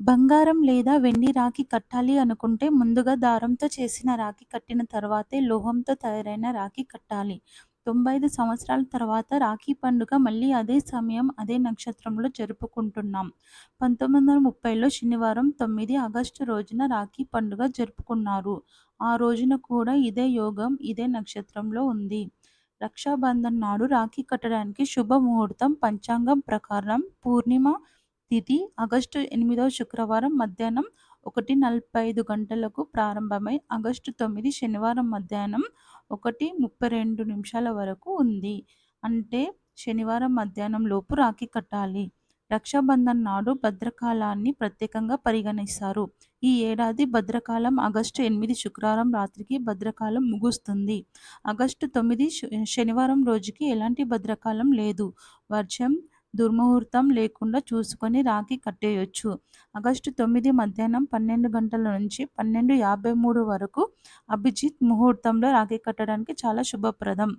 బంగారం లేదా వెండి రాఖీ కట్టాలి అనుకుంటే ముందుగా దారంతో చేసిన రాఖీ కట్టిన తర్వాతే లోహంతో తయారైన రాఖీ కట్టాలి. తొంభై ఐదు సంవత్సరాల తర్వాత రాఖీ పండుగ మళ్ళీ అదే సమయం, అదే నక్షత్రంలో జరుపుకుంటున్నాం. పంతొమ్మిది వందల ముప్పైలో శనివారం తొమ్మిది ఆగస్టు రోజున రాఖీ పండుగ జరుపుకున్నారు. ఆ రోజున కూడా ఇదే యోగం, ఇదే నక్షత్రంలో ఉంది. రక్షాబంధన్ నాడు రాఖీ కట్టడానికి శుభ ముహూర్తం పంచాంగం ప్రకారం పూర్ణిమ తిథి ఆగస్టు ఎనిమిదవ శుక్రవారం మధ్యాహ్నం ఒకటి నలభై ఐదు గంటలకు ప్రారంభమై ఆగస్టు తొమ్మిది శనివారం మధ్యాహ్నం ఒకటి ముప్పై రెండు నిమిషాల వరకు ఉంది. అంటే శనివారం మధ్యాహ్నం లోపు రాఖీ కట్టాలి. రక్షాబంధన్ నాడు భద్రకాలాన్ని ప్రత్యేకంగా పరిగణిస్తారు. ఈ ఏడాది భద్రకాలం ఆగస్టు ఎనిమిది శుక్రవారం రాత్రికి భద్రకాలం ముగుస్తుంది. ఆగస్టు తొమ్మిది శనివారం రోజుకి ఎలాంటి భద్రకాలం లేదు. వర్షం దుర్ముహూర్తం లేకుండా చూసుకొని రాఖీ కట్టేయొచ్చు. ఆగస్టు తొమ్మిది మధ్యాహ్నం పన్నెండు గంటల నుంచి పన్నెండు యాభై మూడు వరకు అభిజిత్ ముహూర్తంలో రాఖీ కట్టడానికి చాలా శుభప్రదం.